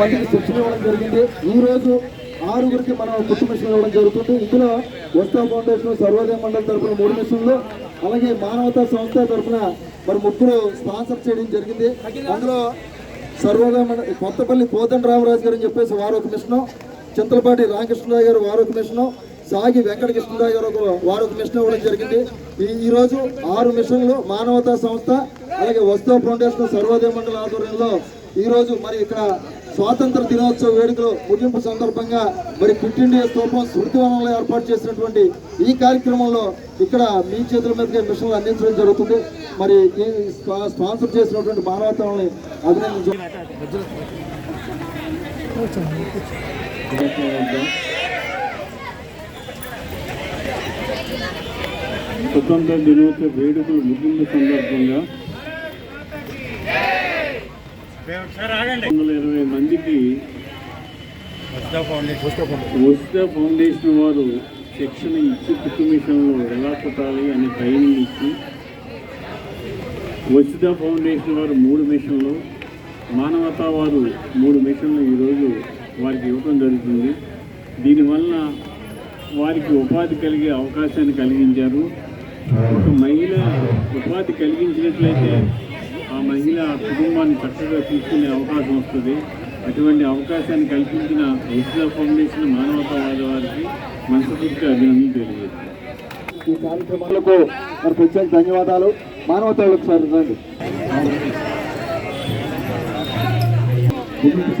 మందికి శిక్షణ ఇవ్వడం జరిగింది. ఈ రోజు ఆరుగురికి మనం కుట్టు మిషన్ ఇవ్వడం జరుగుతుంది. ఇందులో వస్తా ఫౌండేషన్ సర్వోదయ మండలి తరఫున మూడు మిషన్లు అలాగే మానవతా సంస్థ తరఫున మరి ముగ్గురు స్పాన్సర్ చేయడం జరిగింది. అందులో సర్వోదయ మండలి కొత్తపల్లి కోదండ రామరాజు గారు అని చెప్పేసి వారు ఒక మిషను చింతలపాటి రామకృష్ణరావు గారు వారు ఒక మిషను సాగి వెంకటకృష్ణరావు గారు ఒక వారు ఒక మిషన్ ఇవ్వడం జరిగింది. ఈ రోజు ఆరు మిషన్లు మానవతా సంస్థ అలాగే వస్తా ఫౌండేషన్ సర్వోదయ మండలి ఆధ్వర్యంలో ఈరోజు మరి ఇక్కడ స్వాతంత్ర దినోత్సవ వేడుకలు ముగింపు సందర్భంగా మరి క్విట్ ఇండియా స్తూపం స్మృతివనంలో ఏర్పాటు చేసినటువంటి ఈ కార్యక్రమంలో ఇక్కడ మీ చేతుల మీదుగా మిషన్లు అందించడం జరుగుతుంది. మరి ఈ స్పా- స్పాన్సర్ చేసినటువంటి మానవతాలని అభినందించడం స్వతంత్ర దినోత్సవ వేడుకలు ముగింపు సందర్భంగా వందల ఇరవై మందికి ఉచిత ఫౌండేషన్. వారు శిక్షణ ఇచ్చి కుట్టు మిషన్లు ఎలా కుట్టాలి అని ట్రైనింగ్ ఇచ్చి ఉచిత ఫౌండేషన్ వారు మూడు మిషన్లు మానవతా వారు మూడు మిషన్లు ఈరోజు వారికి ఇవ్వడం జరుగుతుంది. దీనివల్ల వారికి ఉపాధి కలిగే అవకాశాన్ని కలిగించారు. ఒక మహిళ ఉపాధి కలిగించినట్లయితే ఆ మహిళ కుటుంబాన్ని చక్కగా చూసుకునే అవకాశం వస్తుంది. అటువంటి అవకాశాన్ని కల్పించిన ఉచిత ఫౌండేషన్ మానవతావాద వారికి మనస్ఫూర్తిగా అభినందనలు తెలియజేస్తాను ఈ కార్యక్రమాలకు మరి ప్రత్యేక ధన్యవాదాలు. మానవతాలకు సార్ రండి.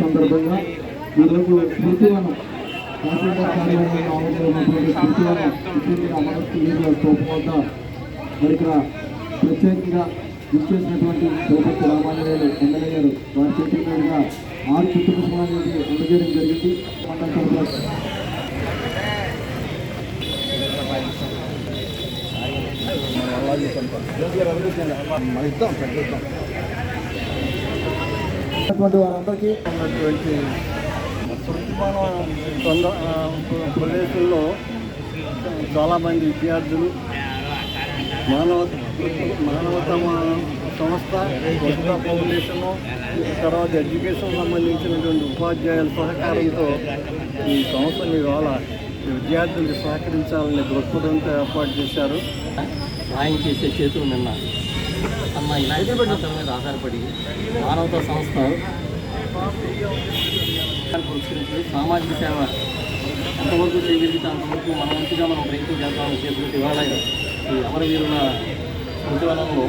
సందర్భంగా ఈరోజు స్మృతివనం స్మృతివనం వద్ద మరి ఇక్కడ ప్రత్యేకంగా ఇచ్చేసినటువంటి తిరుపతి రామాంజనేయులు ఎమ్మెల్యే గారు వారి చేతుల మీదుగా ఆరు కుటుంబం అనేది అందజేయడం జరిగింది. మండల తరఫున ఉన్నటువంటి వారందరికీ ఉన్నటువంటి ప్రదేశంలో చాలామంది విద్యార్థులు మానవ మానవతమ సంస్థ వసుధ ఫౌండేషను తర్వాత ఎడ్యుకేషన్ సంబంధించినటువంటి ఉపాధ్యాయుల సహకారంతో ఈ సంస్థను ఇవాళ విద్యార్థులకు సహకరించాలనే దృక్పథంతో ఏర్పాటు చేశారు. సాయం చేసే చేతులు నిన్న అన్న ఇలాంటి పద్ధతుల మీద ఆధారపడి మానవతా సంస్థ సామాజిక సేవ ఎంతవరకు చేయగలిగితే అంతవరకు మన మంచిగా మనం ప్రయత్నం చేద్దామని చేతులకు ఇవాళ ఈ అమరవీరుల స్మృతివనంలో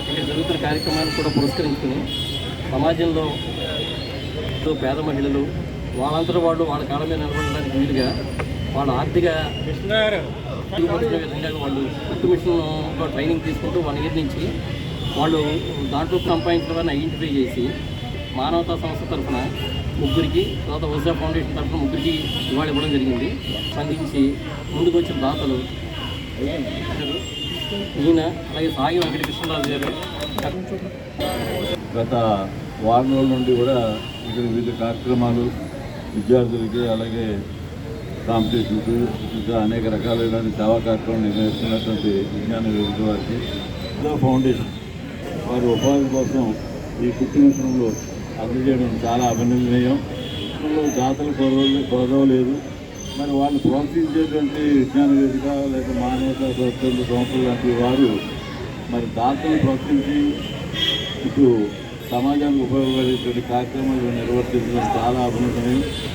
ఇక్కడ జరుగుతున్న కార్యక్రమాన్ని కూడా పురస్కరించుకుని సమాజంలో పేద మహిళలు వాళ్ళంతటా వాళ్ళు వాళ్ళ కాళ్ళ మీద నిలబడడానికి వీలుగా వాళ్ళ ఆర్థిక విధంగా వాళ్ళు కుట్టు మిషన్ ట్రైనింగ్ తీసుకుంటూ వన్ ఇయర్ నుంచి వాళ్ళు దాంట్లో సంపాదించిన వారిని ఐడెంటిఫై చేసి మానవతా సంస్థ తరఫున ముగ్గురికి తర్వాత వజా ఫౌండేషన్ తరఫున ముగ్గురికి ఇవాళ ఇవ్వడం జరిగింది. స్పందించి ముందుకు వచ్చిన దాతలు ఈయన అలాగే సాగి వెంకట కృష్ణరాజు గారు. గత వారం రోజుల నుండి కూడా ఇక్కడ వివిధ కార్యక్రమాలు విద్యార్థులకి అలాగే కాంపిటీషన్స్ ఇంకా అనేక రకాలైన సేవా కార్యక్రమాలు నిర్వహిస్తున్నటువంటి విజ్ఞాన వివిధ వారికి ఫౌండేషన్. వారి ఉపాధి కోసం ఈ కుట్టు మిషన్లో అందజేయడం చాలా అభినందనీయం. జాతర కొరవ కొరవలేదు మరి వాళ్ళు ప్రోత్సహించేటువంటి విజ్ఞాన వేదిక లేదా మానవతా సంస్థలు సంస్థలు లాంటి వారు మరి దాతలను ప్రోత్సహించి ఇటు సమాజానికి ఉపయోగపడేటువంటి కార్యక్రమాలు నిర్వర్తించడం చాలా అభినందనీయం.